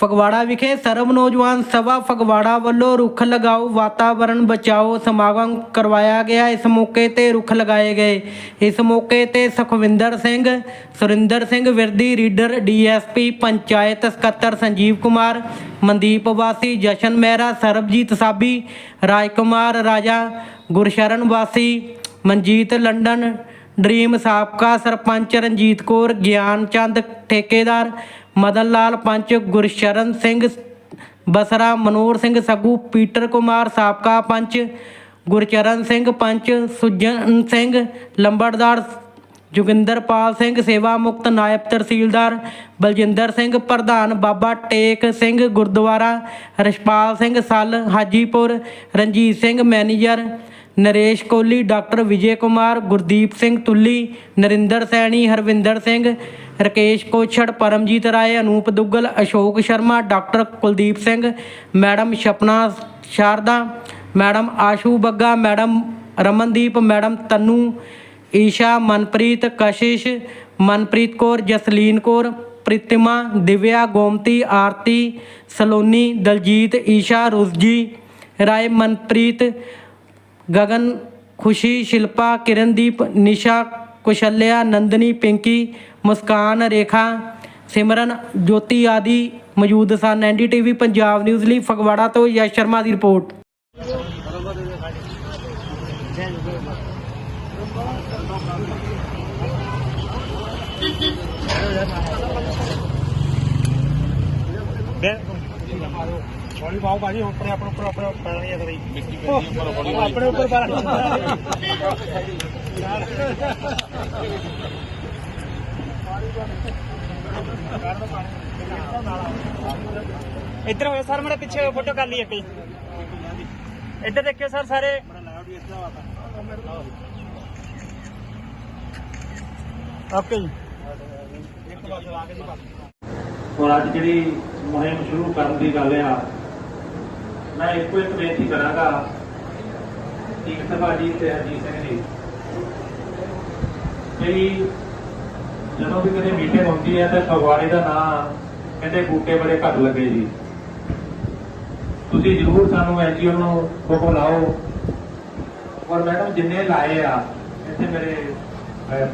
ਫਗਵਾੜਾ ਵਿਖੇ ਸਰਬ ਨੌਜਵਾਨ ਸਭਾ ਫਗਵਾੜਾ ਵੱਲੋਂ ਰੁੱਖ ਲਗਾਓ, ਵਾਤਾਵਰਣ ਬਚਾਓ ਸਮਾਗਮ ਕਰਵਾਇਆ ਗਿਆ। ਇਸ ਮੌਕੇ ਤੇ ਰੁੱਖ ਲਗਾਏ ਗਏ। ਇਸ ਮੌਕੇ ਤੇ ਸੁਖਵਿੰਦਰ ਸਿੰਘ, ਸੁਰਿੰਦਰ ਸਿੰਘ ਵਿਰਦੀ, ਰੀਡਰ ਡੀਐਸਪੀ ਪੰਚਾਇਤ ਸਕੱਤਰ ਸੰਜੀਵ ਕੁਮਾਰ, ਮਨਦੀਪ ਵਾਸੀ, ਜਸ਼ਨ ਮਹਿਰਾ, ਸਰਬਜੀਤ ਸਾਬੀ, ਰਾਜਕੁਮਾਰ ਰਾਜਾ, ਗੁਰਸ਼ਰਨ ਵਾਸੀ, ਮਨਜੀਤ ਲੰਡਨ, ਡ੍ਰੀਮ ਸਾਬਕਾ ਸਰਪੰਚ ਰਣਜੀਤ ਕੌਰ, ਗਿਆਨ ਚੰਦ ਠੇਕੇਦਾਰ ਮਦਨ ਲਾਲ ਪੰਚ, ਗੁਰਸ਼ਰਨ ਸਿੰਘ, ਬਸਰਾ ਮਨੋਰ ਸਿੰਘ, ਸੱਗੂ ਪੀਟਰ ਕੁਮਾਰ, ਸਾਬਕਾ ਪੰਚ, ਗੁਰਚਰਨ ਸਿੰਘ ਪੰਚ, ਸੁਜਨ ਸਿੰਘ, ਲੰਬੜਦਾਰ ਜੋਗਿੰਦਰਪਾਲ ਸਿੰਘ, ਸੇਵਾ ਮੁਕਤ ਨਾਇਬ ਤਹਿਸੀਲਦਾਰ ਬਲਜਿੰਦਰ ਸਿੰਘ, ਪ੍ਰਧਾਨ Baba Tek Singh, gurdwara Rashpal Singh, Sall Hajipur, Ranjit Singh, manager Naresh Kohli, doctor Vijay Kumar, Gurdeep Singh Tulli, Narinder Saini, Harvinder Singh, Rakesh Kochhar, Paramjit Rai, Anoop Duggal, Ashok Sharma, doctor Kuldeep Singh, madam Shapna Sharda, madam Ashu Bagga, madam Ramandeep, madam Tanu, Isha, Manpreet Kashish, Manpreet Kaur, Jasleen Kaur, Pritima, Divya, Gomti, Aarti, Saloni, Daljit, Isha, Rusji, Rai, Manpreet Gagan Khushi, Shilpa, Kirandeep, ਨਿਸ਼ਾ, ਕੁਸ਼ਲਿਆ, ਨੰਦਨੀ, ਪਿੰਕੀ, ਮੁਸਕਾਨ, ਰੇਖਾ, ਸਿਮਰਨ, ਜੋਤੀ ਆਦਿ ਮੌਜੂਦ ਸਨ। NDTV Punjab news ਲਈ ਫਗਵਾੜਾ ਤੋਂ ਯਸ਼ ਸ਼ਰਮਾ ਦੀ report. ਹੌਲੀ ਪਾਓ ਭਾਜੀ ਆਪਣੇ ਆਪਣੇ ਉੱਪਰ ਆਪਣੇ ਉੱਪਰ ਪੈਣੀ ਹੈ ਕਰੀ ਆਪਣੇ ਉੱਪਰ ਪੈਣੀ। ਇੱਧਰ ਹੋਏ ਸਰ ਮੇਰੇ ਪਿੱਛੇ ਫੋਟੋ ਕਰ ਲਈ ਇੱਕ ਇੱਧਰ ਦੇਖਿਓ ਸਰ ਸਾਰੇ। ਓਕੇ ਜੀ। ਔਰ ਅੱਜ ਜਿਹੜੀ ਮੁਹਿੰਮ ਸ਼ੁਰੂ ਕਰਨ ਦੀ ਗੱਲ ਆ ਮੈਂ ਇੱਕੋ ਇੱਕ ਬੇਨਤੀ ਕਰਾਂਗਾ ਤੀਰਥ ਭਾਜੀ ਤੇ ਹਰਜੀਤ ਸਿੰਘ ਜੀ ਜਿਹੜੀ ਜਦੋਂ ਵੀ ਕਦੇ ਮੀਟਿੰਗ ਹੁੰਦੀ ਹੈ ਤਾਂ ਫਗਵਾੜੇ ਦਾ ਨਾਂ ਕਹਿੰਦੇ ਬੂਟੇ ਬੜੇ ਘੱਟ ਲੱਗੇ ਜੀ। ਤੁਸੀਂ ਜ਼ਰੂਰ ਸਾਨੂੰ ਐਨਜੀਓ ਨੂੰ ਫੋਟੋ ਲਾਓ। ਔਰ ਮੈਡਮ ਜਿੰਨੇ ਲਾਏ ਆ, ਇੱਥੇ ਮੇਰੇ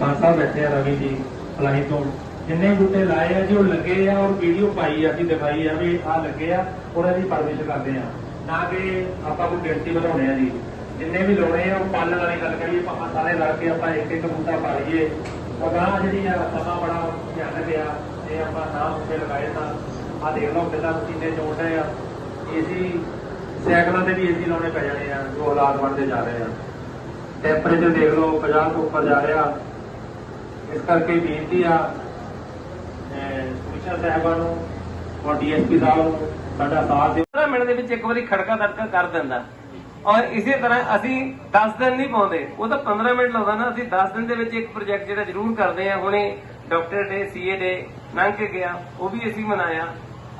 ਪੰਜ ਸਾਹਿਬ ਬੈਠੇ ਆ, ਰਵੀ ਜੀ ਫਲਾਈ ਤੋਂ, ਜਿੰਨੇ ਬੂਟੇ ਲਾਏ ਆ ਜੀ, ਉਹ ਲੱਗੇ ਆ ਔਰ ਵੀਡੀਓ ਪਾਈ ਆ, ਅਸੀਂ ਦਿਖਾਈ ਆ ਵੀ ਆ ਲੱਗੇ ਆ, ਉਹਨਾਂ ਦੀ ਪਰਵਿਸ਼ ਕਰਦੇ ਆ। ਨਾ ਕਿ ਆਪਾਂ ਕੋਈ ਗਿਣਤੀ ਵਧਾਉਣੇ ਆ ਜੀ। ਜਿੰਨੇ ਵੀ ਲਾਉਣੇ ਆ, ਉਹ ਪਾਲਣ ਵਾਲੀ ਗੱਲ ਕਰੀਏ, ਆਪਾਂ ਸਾਰੇ ਲੜ ਕੇ ਆਪਾਂ ਇੱਕ ਇੱਕ ਬੂਟਾ ਪਾ ਲਈਏ। ਅਗਾਂਹ ਜਿਹੜੀ ਆ, ਸਮਾਂ ਬੜਾ ਧਿਆਨ ਗਿਆ ਇਹ ਆਪਾਂ ਨਾ ਬੂਟੇ ਲਗਾਏ ਤਾਂ ਆ ਦੇਖ ਲਓ ਕਿੰਨਾ ਪਸੀਨੇ ਚੋੜਦੇ ਆ। ਏਸੀ ਸਾਈਕਲਾਂ ਤੇ ਵੀ ਏਸੀ ਲਾਉਣੇ ਪੈ ਜਾਣੇ ਆ, ਜੋ ਹਾਲਾਤ ਬਣਦੇ ਜਾ ਰਹੇ ਆ। ਟੈਂਪਰੇਚਰ ਦੇਖ ਲਓ 50 ਤੋਂ ਉੱਪਰ ਜਾ ਰਿਹਾ। ਇਸ ਕਰਕੇ ਬੇਨਤੀ ਆ ਕਮਿਸ਼ਨਰ ਸਾਹਿਬਾਨ ਨੂੰ ਔਰ ਡੀਐਸਪੀ ਸਾਹਿਬ ਨੂੰ, ਸਾਡਾ ਸਾਥ ਦਿਓ। ਮਿੰਟ ਦੇ ਵਿੱਚ ਇੱਕ ਵਾਰੀ ਖੜਕਾ ਦੜਕਾ ਕਰ ਦਿੰਦਾ। ਔਰ ਇਸੇ ਤਰ੍ਹਾਂ ਅਸੀਂ 10 ਦਿਨ ਨਹੀਂ ਪਾਉਂਦੇ। ਉਹ ਤਾਂ 15 ਮਿੰਟ ਲਾਉਂਦਾ ਨਾ, ਅਸੀਂ 10 ਦਿਨ ਦੇ ਵਿੱਚ ਇੱਕ ਪ੍ਰੋਜੈਕਟ ਜਿਹੜਾ ਜ਼ਰੂਰ ਕਰਦੇ ਆ ਹੁਣੇ ਡਾਕਟਰ ਡੇ ਸੀਏ ਡੇ ਲੰਘ ਗਿਆ, ਉਹ ਵੀ ਅਸੀਂ ਮਨਾਇਆ।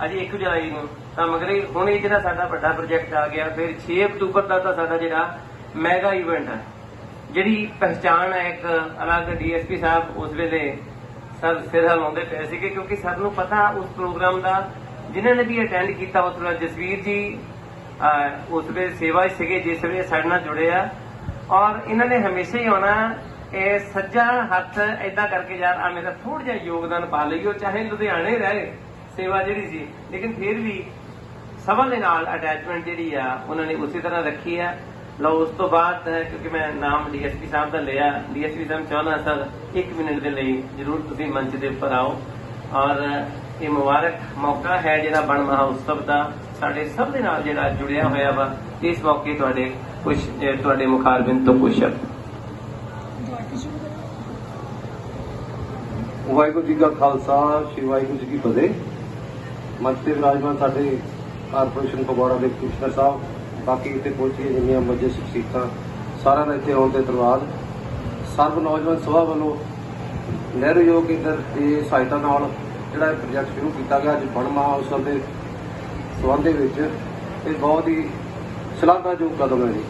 ਅਜੇ 1 ਜੁਲਾਈ ਨੂੰ। ਤਾਂ ਮਗਰ ਹੁਣ ਇਹ ਜਿਹੜਾ ਸਾਡਾ ਵੱਡਾ ਪ੍ਰੋਜੈਕਟ ਆ ਗਿਆ, ਫਿਰ 6 ਅਕਤੂਬਰ ਦਾ ਤਾਂ ਸਾਡਾ ਜਿਹੜਾ ਮੈਗਾ ਇਵੈਂਟ ਹੈ ਜਿਹੜੀ ਪਹਿਚਾਣ ਹੈ ਇੱਕ ਅਲੱਗ ਡੀਐਸਪੀ ਸਾਹਿਬ ਉਸ ਵੇਲੇ ਸਰ ਸਿਰ ਹਲਾਉਂਦੇ ਪਏ ਸੀਗੇ, ਕਿਉਂਕਿ ਸਾਨੂੰ ਪਤਾ ਉਸ ਪ੍ਰੋਗਰਾਮ ਦਾ ਜਿਨ੍ਹਾਂ ਨੇ ਵੀ ਅਟੈਂਡ ਕੀਤਾ ਉਸ ਵੇਲੇ ਜਸਵੀਰ ਜੀ ਉਸ ਵੇਲੇ ਸੇਵਾ ਸੀਗੇ, ਜਿਸ ਵੇਲੇ ਸਾਡੇ ਨਾਲ ਜੁੜੇ ਆ। ਔਰ ਇਹਨਾਂ ਨੇ ਹਮੇਸ਼ਾ ਹੀ ਆਉਣਾ, ਇਹ ਸੱਜਾ ਹੱਥ ਏਦਾਂ ਕਰਕੇ ਯਾਰ ਆ ਮੇਰਾ ਥੋੜਾ ਜਿਹਾ ਯੋਗਦਾਨ ਪਾ ਲਈਓ, ਚਾਹੇ ਲੁਧਿਆਣੇ ਰਹੇ, ਸੇਵਾ ਜਿਹੜੀ ਸੀ। ਲੇਕਿਨ ਫਿਰ ਵੀ ਸਭਾ ਦੇ ਨਾਲ ਅਟੈਚਮੈਂਟ ਜਿਹੜੀ ਆ, ਉਹਨਾਂ ਨੇ ਉਸੇ ਤਰ੍ਹਾਂ ਰੱਖੀ ਆ। ਲਓ, ਉਸ ਤੋਂ ਬਾਅਦ, ਕਿਉਂਕਿ ਮੈਂ ਨਾਮ ਡੀਐਸਪੀ ਸਾਹਿਬ ਦਾ ਲਿਆ, ਡੀਐਸਪੀ ਸਾਹਿਬ ਚਾਹੁੰਦਾ ਸਰ 1 ਮਿੰਟ ਦੇ ਲਈ ਜਰੂਰ ਤੁਸੀਂ ਮੰਚ ਦੇ ਉੱਪਰ ਆਓ। ਔਰ ਇਹ ਮੁਬਾਰਕ ਮੌਕਾ ਹੈ ਜਿਹੜਾ ਬਣ ਮਹਾਉਤਸਵ ਦਾ, ਸਾਡੇ ਸਭ ਦੇ ਨਾਲ ਜਿਹੜਾ ਜੁੜਿਆ ਹੋਇਆ ਵਾ, ਇਸ ਮੌਕੇ ਤੁਹਾਡੇ ਕੁਝ ਤੁਹਾਡੇ ਮੁਖਾਰਬਿੰਦ ਤੋਂ ਕੁਝ ਵਾਹਿਗੁਰੂ ਜੀ ਕਾ ਖਾਲਸਾ, ਸ੍ਰੀ ਵਾਹਿਗੁਰੂ ਜੀ ਕੀ ਫਤਿਹ। ਮੰਚ ਤੇ ਵਿਰਾਜਮਾਨ ਸਾਡੇ ਕਾਰਪੋਰੇਸ਼ਨ ਫਗਵਾੜਾ ਦੇ ਕਮਿਸ਼ਨਰ ਸਾਹਿਬ, ਬਾਕੀ ਇੱਥੇ ਪਹੁੰਚੀਆਂ ਜਿੰਨੀਆਂ ਮੱਜੇ ਸ਼ਖਸੀਅਤਾਂ, ਸਾਰਿਆਂ ਦਾ ਇੱਥੇ ਆਉਣ ਤੇ ਧੰਨਵਾਦ। ਸਰਬ ਨੌਜਵਾਨ ਸਭਾ ਵੱਲੋਂ ਨਹਿਰੂ ਯੋਗ ਕੇਂਦਰ ਦੀ ਸਹਾਇਤਾ ਨਾਲ ਜਿਹੜਾ ਇਹ ਪ੍ਰੋਜੈਕਟ ਸ਼ੁਰੂ ਕੀਤਾ ਗਿਆ, ਅੱਜ ਬਣ ਮਹਾਉਤਸਵ ਦੇ ਸੰਬੰਧ ਦੇ ਵਿੱਚ, ਇਹ ਬਹੁਤ ਹੀ ਸ਼ਲਾਘਾਯੋਗ ਕਦਮ ਹੈ ਜੀ।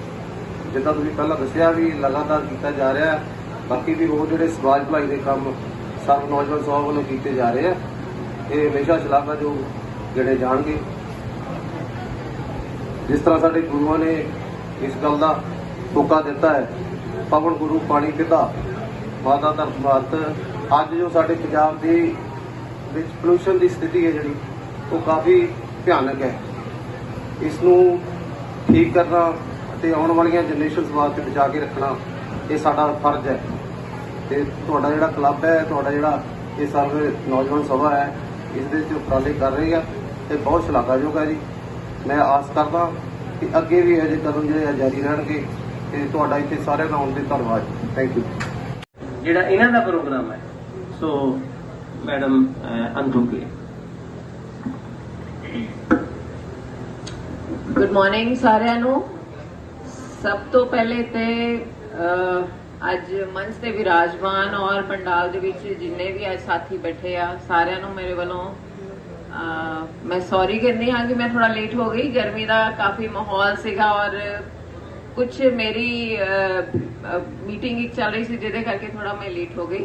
ਜਿੱਦਾਂ ਤੁਸੀਂ ਪਹਿਲਾਂ ਦੱਸਿਆ ਵੀ ਲਗਾਤਾਰ ਕੀਤਾ ਜਾ ਰਿਹਾ ਹੈ, ਬਾਕੀ ਵੀ ਹੋਰ ਜਿਹੜੇ ਸਮਾਜ ਭਲਾਈ ਦੇ ਕੰਮ ਸਰਬ ਨੌਜਵਾਨ ਸਭਾ ਵੱਲੋਂ ਕੀਤੇ ਜਾ ਰਹੇ ਆ, ਇਹ ਹਮੇਸ਼ਾ ਸ਼ਲਾਘਾਯੋਗ ਗਿਣੇ ਜਾਣਗੇ। ਜਿਸ ਤਰ੍ਹਾਂ ਸਾਡੇ ਗੁਰੂਆਂ ਨੇ ਇਸ ਗੱਲ ਦਾ ਟੋਕਾ ਦਿੱਤਾ ਹੈ, ਪਵਨ ਗੁਰੂ ਪਾਣੀ ਪਿਤਾ, ਮਾਤਾ ਧਰਤ ਭਾਰਤ, ਅੱਜ ਜੋ ਸਾਡੇ ਪੰਜਾਬ ਦੀ ਵਿੱਚ ਪੋਲੂਸ਼ਨ ਦੀ ਸਥਿਤੀ ਹੈ ਜਿਹੜੀ, ਉਹ ਕਾਫੀ ਭਿਆਨਕ ਹੈ। ਇਸ ਨੂੰ ਠੀਕ ਕਰਨਾ ਅਤੇ ਆਉਣ ਵਾਲੀਆਂ ਜਨਰੇਸ਼ਨਸ ਵਾਸਤੇ ਬਚਾ ਕੇ ਰੱਖਣਾ, ਇਹ ਸਾਡਾ ਫਰਜ਼ ਹੈ। ਤੇ ਤੁਹਾਡਾ ਜਿਹੜਾ ਕਲੱਬ ਹੈ, ਤੁਹਾਡਾ ਜਿਹੜਾ ਇਹ ਸਰਵ ਨੌਜਵਾਨ ਸਭਾ ਹੈ ਇਸ ਦੇ ਵਿੱਚ ਉਪਰਾਲੇ ਕਰ ਰਹੀ ਆ ਤੇ ਬਹੁਤ ਸ਼ਲਾਘਾਯੋਗ ਹੈ ਜੀ। ਮੈਂ ਆਸ ਕਰਦਾ ਕਿ ਅੱਗੇ ਵੀ ਅਜੇ ਕਦਮ ਜਿਹੜੇ ਆ ਜਾਰੀ ਰਹਿਣਗੇ। ਤੇ ਤੁਹਾਡਾ ਇੱਥੇ ਸਾਰਿਆਂ ਦਾ ਆਉਣ ਤੇ ਧੰਨਵਾਦ। ਥੈਂਕ ਯੂ ਜਿਹੜਾ ਇਹਨਾਂ ਦਾ ਪ੍ਰੋਗਰਾਮ ਹੈ, ਸੋ ਮੈਡਮ ਅੰਜੂ ਕੇ ਗੁੱਡ ਮਾਰਨਿੰਗ ਸਾਰਿਆਂ ਨੂੰ। ਸਭ ਤੋਂ ਪਹਿਲੇ ਤੇ ਅੱਜ ਮੰਚ ਤੇ ਵਿਰਾਜਮਾਨ ਔਰ ਪੰਡਾਲ ਦੇ ਵਿੱਚ ਜਿੰਨੇ ਵੀ ਅੱਜ ਸਾਥੀ ਬੈਠੇ ਆ, ਸਾਰਿਆਂ ਨੂੰ ਮੇਰੇ ਵੱਲੋਂ ਮੈਂ ਸੌਰੀ ਕਹਿੰਦੀ ਹਾਂ ਕਿ ਮੈਂ ਥੋੜਾ ਲੇਟ ਹੋ ਗਈ। ਗਰਮੀ ਦਾ ਕਾਫੀ ਮਾਹੌਲ ਸੀਗਾ ਔਰ ਕੁਝ ਮੇਰੀ ਮੀਟਿੰਗ ਇੱਕ ਚੱਲ ਰਹੀ ਸੀ, ਜਿਹਦੇ ਕਰਕੇ ਥੋੜਾ ਮੈਂ ਲੇਟ ਹੋ ਗਈ।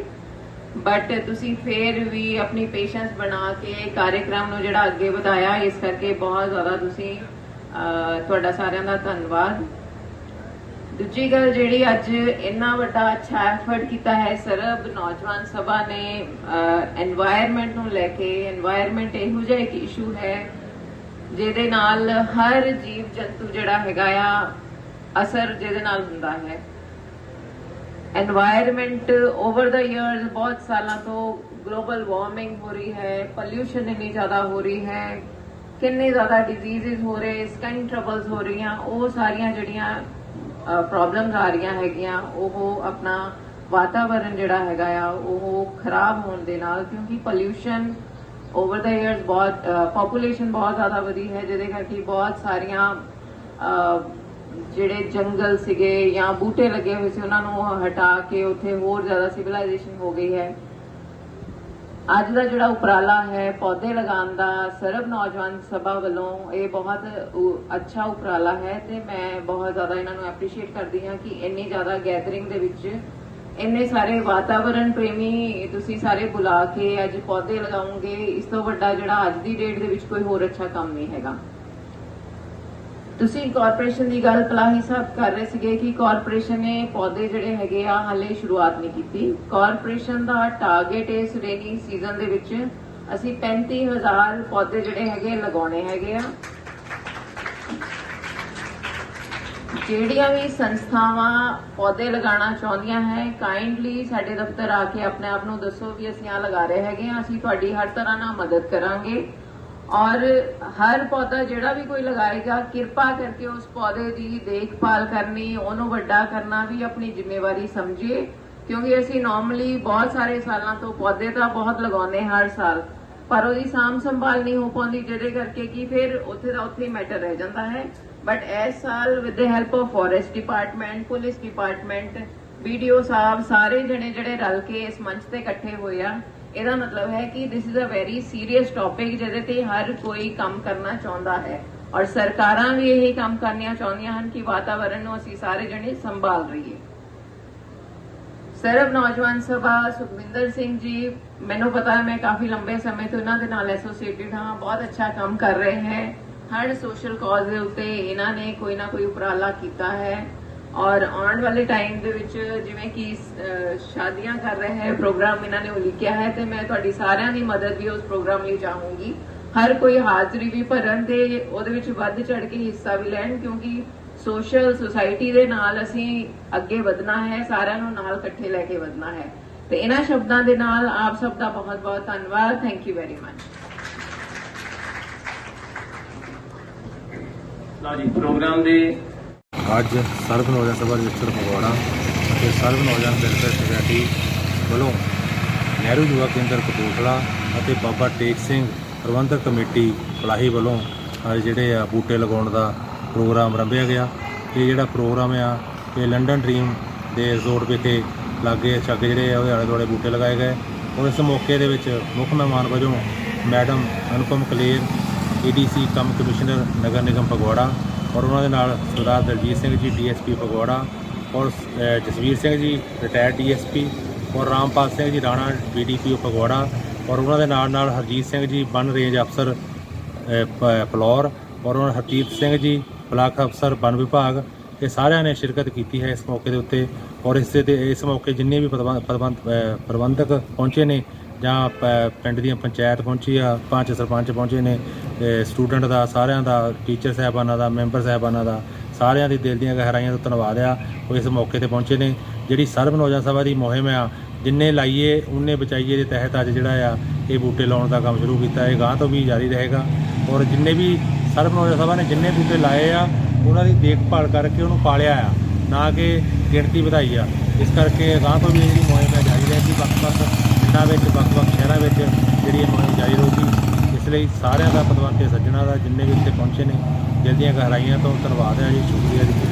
ਬਟ ਤੁਸੀਂ ਫੇਰ ਵੀ ਆਪਣੀ ਪੇਸ਼ੈਂਸ ਬਣਾ ਕੇ ਕਾਰਜਕ੍ਰਮ ਨੂੰ ਜਿਹੜਾ ਅੱਗੇ ਵਧਾਇਆ, ਇਸ ਕਰਕੇ ਬਹੁਤ ਜ਼ਿਆਦਾ ਤੁਸੀਂ ਤੁਹਾਡਾ ਸਾਰਿਆਂ ਦਾ ਧੰਨਵਾਦ। ਦੂਜੀ ਗੱਲ ਜਿਹੜੀ ਅੱਜ ਇੰਨਾ ਵੱਡਾ ਅੱਛਾ ਐਫਰਟ ਕੀਤਾ ਹੈ, ਸਰਬ ਨੌਜਵਾਨ ਸਭਾ ਨੇ এনवायरमेंट ਨੂੰ ਲੈ ਕੇ এনवायरमेंट ਇਹੋ ਜਿਹਾ ਇੱਕ ਇਸ਼ੂ ਹੈ, ਜਿਹਦੇ ਨਾਲ ਹਰ ਜੀਵ ਜੰਤੂ ਜਿਹੜਾ ਹੈਗਾ ਆ, ਅਸਰ ਜਿਹਦੇ ਨਾਲ ਹੁੰਦਾ ਹੈ। এনवायरमेंट ਓਵਰ ਦਾ ਈਅਰ ਬਹੁਤ ਸਾਲਾਂ ਤੋਂ ਗਲੋਬਲ ਵਾਰਮਿੰਗ ਹੋ ਰਹੀ ਹੈ ਪੋਲਿਊਸ਼ਨ ਇੰਨੀ ਜ਼ਿਆਦਾ ਹੋ ਰਹੀ ਹੈ ਕਿੰਨੇ ਜ਼ਿਆਦਾ ਡਿਜ਼ੀਜ਼ਸ ਹੋ ਰਹੇ ਸਕਿਨ ਟਰਬਲਸ ਹੋ ਰਹੀਆਂ ਉਹ ਸਾਰੀਆਂ ਜਿਹੜੀਆਂ ਪ੍ਰੋਬਲਮਸ ਆ ਰਹੀਆਂ ਹੈਗੀਆਂ ਉਹ ਆਪਣਾ ਵਾਤਾਵਰਣ ਜਿਹੜਾ ਹੈਗਾ ਆ ਉਹ ਖਰਾਬ ਹੋਣ ਦੇ ਨਾਲ ਕਿਉਂਕਿ ਪੋਲਿਊਸ਼ਨ ਓਵਰ ਦਾ ਈਅਰਸ ਬਹੁਤ ਪੋਪੂਲੇਸ਼ਨ ਬਹੁਤ ਜ਼ਿਆਦਾ ਵਧੀ ਹੈ ਜਿਹਦੇ ਕਰਕੇ ਬਹੁਤ ਸਾਰੀਆਂ ਜਿਹੜੇ ਜੰਗਲ ਸੀਗੇ ਜਾਂ ਬੂਟੇ ਲੱਗੇ ਹੋਏ ਸੀ, ਉਹਨਾਂ ਨੂੰ ਹਟਾ ਕੇ ਉੱਥੇ ਹੋਰ ਜ਼ਿਆਦਾ ਸਿਵਲਾਈਜੇਸ਼ਨ ਹੋ ਗਈ ਹੈ। ਅੱਜ ਦਾ ਜਿਹੜਾ ਉਪਰਾਲਾ ਹੈ ਪੌਦੇ ਲਗਾਉਣ ਦਾ, ਸਰਬ ਨੌਜਵਾਨ ਸਭਾ ਵੱਲੋਂ ਇਹ ਬਹੁਤ ਅੱਛਾ ਉਪਰਾਲਾ ਹੈ ਤੇ ਮੈਂ ਬਹੁਤ ਜ਼ਿਆਦਾ ਇਹਨਾਂ ਨੂੰ ਐਪਰੀਸ਼ੀਏਟ ਕਰਦੀ ਹਾਂ ਕਿ ਇੰਨੀ ਜ਼ਿਆਦਾ ਗੈਦਰਿੰਗ ਦੇ ਵਿੱਚ ਇੰਨੇ ਸਾਰੇ ਵਾਤਾਵਰਣ ਪ੍ਰੇਮੀ ਤੁਸੀਂ ਸਾਰੇ ਬੁਲਾ ਕੇ ਅੱਜ ਪੌਦੇ ਲਗਾਉਂਗੇ ਇਸ ਤੋਂ ਵੱਡਾ ਜਿਹੜਾ ਅੱਜ ਦੀ ਡੇਟ ਦੇ ਵਿੱਚ ਕੋਈ ਹੋਰ ਅੱਛਾ ਕੰਮ ਨਹੀਂ ਹੈਗਾ। ਤੁਸੀਂ ਕਾਰਪੋਰੇਸ਼ਨ ਦੀ ਗੱਲ ਪਲਾਹੀ ਸਾਹਿਬ ਕਰ ਰਹੇ ਸੀਗੇ ਕਿ ਕਾਰਪੋਰੇਸ਼ਨ ਨੇ ਪੌਦੇ ਜਿਹੜੇ ਹੈਗੇ ਆ, ਹਾਲੇ ਸ਼ੁਰੂਆਤ ਨਹੀਂ ਕੀਤੀ। ਕਾਰਪੋਰੇਸ਼ਨ ਦਾ ਟਾਰਗੇਟ ਇਸ ਰੇਨੀ ਸੀਜ਼ਨ ਦੇ ਵਿੱਚ ਅਸੀਂ 35000 ਪੌਦੇ ਜਿਹੜੇ ਹੈਗੇ ਲਗਾਉਣੇ ਹੈਗੇ ਆ। ਜਿਹੜੀਆਂ ਵੀ ਸੰਸਥਾਵਾਂ ਪੌਦੇ ਲਗਾਉਣਾ ਚਾਹੁੰਦੀਆਂ ਹੈ ਕਾਈਂਡਲੀ ਸਾਡੇ ਦਫ਼ਤਰ ਆ ਕੇ ਆਪਣੇ ਆਪ ਨੂੰ ਦੱਸੋ ਵੀ ਅਸੀਂ ਆ ਲਗਾ ਰਹੇ ਹੈਗੇ ਆ। ਅਸੀਂ ਤੁਹਾਡੀ ਹਰ ਤਰ੍ਹਾਂ ਨਾਲ ਮਦਦ ਕਰਾਂਗੇ। ਔਰ ਹਰ ਪੌਦਾ ਜਿਹੜਾ ਵੀ ਕੋਈ ਲਗਾਏਗਾ, ਕਿਰਪਾ ਕਰਕੇ ਉਸ ਪੌਦੇ ਦੀ ਦੇਖਭਾਲ ਕਰਨੀ, ਉਹਨੂੰ ਵੱਡਾ ਕਰਨਾ ਵੀ ਆਪਣੀ ਜ਼ਿੰਮੇਵਾਰੀ ਸਮਝੀਏ ਕਿਉਂਕਿ ਅਸੀਂ ਨਾਰਮਲੀ ਬਹੁਤ ਸਾਰੇ ਸਾਲਾਂ ਤੋਂ ਪੌਦੇ ਤਾਂ ਬਹੁਤ ਲਗਾਉਂਦੇ ਹਰ ਸਾਲ, ਪਰ ਉਹਦੀ ਸਾਂਭ ਸੰਭਾਲ ਨਹੀਂ ਹੋ ਪਾਉਂਦੀ, ਜਿਹਦੇ ਕਰਕੇ ਕਿ ਫਿਰ ਉੱਥੇ ਦਾ ਉੱਥੇ ਹੀ ਮੈਟਰ ਰਹਿ ਜਾਂਦਾ ਹੈ। ਬਟ ਇਸ ਸਾਲ with the help of forest department police department BDO ਸਾਹਿਬ ਸਾਰੇ ਜਣੇ ਜਿਹੜੇ ਰਲ ਕੇ ਇਸ ਮੰਚ ਤੇ ਇਕੱਠੇ ਹੋਏ ਆ ਇਹਦਾ ਮਤਲਬ ਹੈ ਕਿ this is a very serious topic ਜਿਹਦੇ ਤੇ ਹਰ ਕੋਈ ਕੰਮ ਕਰਨਾ ਚਾਹੁੰਦਾ ਹੈ। ਔਰ ਸਰਕਾਰਾਂ ਵੀ ਇਹੀ ਕੰਮ ਕਰਨੀਆਂ ਚਾਹੁੰਦੀਆਂ ਹਨ ਕਿ ਵਾਤਾਵਰਣ ਨੂੰ ਅਸੀਂ ਸਾਰੇ ਜਣੇ ਸੰਭਾਲ ਰਹੀਏ। ਸਰਬ ਨੌਜਵਾਨ ਸਭਾ ਸੁਖਵਿੰਦਰ ਸਿੰਘ ਜੀ, ਮੈਨੂੰ ਪਤਾ ਹੈ ਮੈਂ ਕਾਫੀ ਲੰਬੇ ਸਮੇਂ ਤੋਂ ਇਹਨਾਂ ਦੇ ਨਾਲ ਐਸੋਸੀਏਟਿਡ ਹਾਂ, ਬਹੁਤ ਅੱਛਾ ਕੰਮ ਕਰ ਰਹੇ ਹੈ। ਹਰ ਸੋਸ਼ਲ ਕਾਜ਼ ਦੇ ਉੱਤੇ ਇਹਨਾਂ ਨੇ ਕੋਈ ਨਾ ਕੋਈ ਉਪਰਾਲਾ ਕੀਤਾ ਹੈ। ਔਰ ਆਉਣ ਵਾਲੇ ਟਾਈਮ ਦੇ ਵਿੱਚ ਜਿਵੇਂ ਕਿ ਸ਼ਾਦੀਆਂ ਕਰ ਰਹੇ ਹੈ ਪ੍ਰੋਗਰਾਮ ਇਹਨਾਂ ਨੇ ਉਲੀਕਿਆ ਹੈ ਤੇ ਮੈਂ ਤੁਹਾਡੀ ਸਾਰਿਆਂ ਦੀ ਮਦਦ ਵੀ ਉਸ ਪ੍ਰੋਗਰਾਮ ਲਈ ਚਾਹੂੰਗੀ। ਹਰ ਕੋਈ ਹਾਜ਼ਰੀ ਵੀ ਭਰਨ ਤੇ ਉਹਦੇ ਵਿੱਚ ਵੱਧ ਚੜ ਕੇ ਹਿੱਸਾ ਵੀ ਲੈਣ ਕਿਉਂਕਿ ਸੋਸ਼ਲ ਸੁਸਾਇਟੀ ਦੇ ਨਾਲ ਅਸੀਂ ਅੱਗੇ ਵਧਣਾ ਹੈ, ਸਾਰਿਆਂ ਨੂੰ ਨਾਲ ਇਕੱਠੇ ਲੈ ਕੇ ਵਧਣਾ ਹੈ। ਤੇ ਇਹਨਾਂ ਸ਼ਬਦਾਂ ਦੇ ਨਾਲ ਆਪ ਸਭ ਦਾ ਬਹੁਤ ਬਹੁਤ ਧੰਨਵਾਦ। ਥੈਂਕ ਯੂ ਵੈਰੀ ਮਚ ਲਓ ਜੀ ਪ੍ਰੋਗਰਾਮ ਦੇ ਅੱਜ ਸਰਬ ਨੌਜਵਾਨ ਸਭਾ ਰਜਿਸਟਰ ਫਗਵਾੜਾ ਅਤੇ ਸਰਬ ਨੌਜਵਾਨ ਵੈਲਫੇਅਰ ਸੁਸਾਇਟੀ ਵੱਲੋਂ ਨਹਿਰੂ ਯੁਵਾ ਕੇਂਦਰ ਕਪੂਰਥਲਾ ਅਤੇ ਬਾਬਾ ਟੇਕ ਸਿੰਘ ਪ੍ਰਬੰਧਕ ਕਮੇਟੀ ਪਲਾਹੀ ਵੱਲੋਂ ਅੱਜ ਜਿਹੜੇ ਆ ਬੂਟੇ ਲਗਾਉਣ ਦਾ ਪ੍ਰੋਗਰਾਮ ਆਰੰਭਿਆ ਗਿਆ। ਇਹ ਜਿਹੜਾ ਪ੍ਰੋਗਰਾਮ ਆ, ਇਹ ਲੰਡਨ ਡ੍ਰੀਮ ਦੇ ਰਿਜ਼ੋਰਟ ਵਿਖੇ ਲਾਗੇ ਛੱਗ ਜਿਹੜੇ ਆ, ਉਹਦੇ ਆਲੇ ਦੁਆਲੇ ਬੂਟੇ ਲਗਾਏ ਗਏ। ਔਰ ਇਸ ਮੌਕੇ ਦੇ ਵਿੱਚ ਮੁੱਖ ਮਹਿਮਾਨ ਵਜੋਂ madam Anupam Kaler ADC cum commissioner ਨਗਰ ਨਿਗਮ ਫਗਵਾੜਾ ਔਰ ਉਹਨਾਂ ਦੇ ਨਾਲ ਸਰਦਾਰ ਦਲਜੀਤ ਸਿੰਘ ਜੀ ਡੀਐਸਪੀ ਫਗਵਾੜਾ ਔਰ ਜਸਵੀਰ ਸਿੰਘ ਜੀ ਰਿਟਾਇਰਡ ਡੀਐਸਪੀ ਔਰ ਰਾਮਪਾਲ ਸਿੰਘ ਜੀ ਰਾਣਾ ਬੀਡੀਪੀਓ ਫਗਵਾੜਾ ਔਰ ਉਹਨਾਂ ਦੇ ਨਾਲ ਨਾਲ ਹਰਜੀਤ ਸਿੰਘ ਜੀ ਵਨ ਰੇਂਜ ਅਫਸਰ ਅ, ਫਲੋਰ ਔਰ ਉਹਨਾਂ ਹਰਜੀਤ ਸਿੰਘ ਜੀ ਬਲਾਕ ਅਫਸਰ ਵਨ ਵਿਭਾਗ ਇਹ ਸਾਰਿਆਂ ਨੇ ਸ਼ਿਰਕਤ ਕੀਤੀ ਹੈ ਇਸ ਮੌਕੇ ਦੇ ਉੱਤੇ ਔਰ ਇਸ ਦੇ ਇਸ ਮੌਕੇ ਜਿੰਨੇ ਵੀ ਪ੍ਰਬੰਧ- ਪ੍ਰਬੰਧਕ ਪਹੁੰਚੇ ਨੇ ਜਾਂ ਪਿੰਡ ਦੀਆਂ ਪੰਚਾਇਤ ਪਹੁੰਚੀ ਆ ਪੰਜ ਸਰਪੰਚ ਪਹੁੰਚੇ ਨੇ ਸਟੂਡੈਂਟ ਦਾ, ਸਾਰਿਆਂ ਦਾ ਟੀਚਰ ਸਾਹਿਬਾਨਾਂ ਦਾ ਮੈਂਬਰ ਸਾਹਿਬਾਨਾਂ ਦਾ, ਸਾਰਿਆਂ ਦੀ ਦਿਲ ਦੀਆਂ ਗਹਿਰਾਈਆਂ ਤੋਂ ਧੰਨਵਾਦ ਆ, ਉਹ ਇਸ ਮੌਕੇ ਤੇ ਪਹੁੰਚੇ ਨੇ। ਜਿਹੜੀ ਸਰਬ ਨੌਜਵਾਨ ਸਭਾ ਦੀ ਮੁਹਿੰਮ ਆ, ਜਿੰਨੇ ਲਾਈਏ, ਉਹਨੇ ਬਚਾਈਏ ਦੇ ਤਹਿਤ ਅੱਜ ਜਿਹੜਾ ਆ, ਇਹ ਬੂਟੇ ਲਾਉਣ ਦਾ ਕੰਮ ਸ਼ੁਰੂ ਕੀਤਾ। ਹੈ ਗਾਂ ਤੋਂ ਵੀ ਜਾਰੀ ਰਹੇਗਾ। ਔਰ ਜਿੰਨੇ ਵੀ ਸਰਬ ਨੌਜਵਾਨ ਸਭਾ ਨੇ ਜਿੰਨੇ ਬੂਟੇ ਲਾਏ ਆ, ਉਹਨਾਂ ਦੀ ਦੇਖਭਾਲ ਕਰਕੇ ਉਹਨੂੰ ਪਾਲਿਆ ਆ, ਨਾ ਕਿ ਗਿਣਤੀ ਵਧਾਈ ਆ। ਇਸ ਕਰਕੇ ਗਾਂ ਤੋਂ ਵੀ ਇਹ ਜਿਹੜੀ ਮੁਹਿੰਮ ਹੈ ਜਾਰੀ ਰਹੇਗੀ। ਵੱਖ-ਵੱਖ ਪਿੰਡਾਂ ਵਿੱਚ, ਵੱਖ-ਵੱਖ ਸ਼ਹਿਰਾਂ ਵਿੱਚ ਜਿਹੜੀ ਇਹ ਮੁਹਿੰਮ ਜਾਰੀ ਰਹੂਗੀ। ਲਈ ਸਾਰਿਆਂ ਦਾ ਪਦਵੰਤੇ ਸੱਜਣਾ ਦਾ ਜਿੰਨੇ ਵੀ ਇੱਥੇ ਪਹੁੰਚੇ ਨੇ, ਦਿਲ ਦੀਆਂ ਗਹਿਰਾਈਆਂ ਤੋਂ ਧੰਨਵਾਦ ਹੈ ਜੀ, ਸ਼ੁਕਰੀਆ ਜੀ।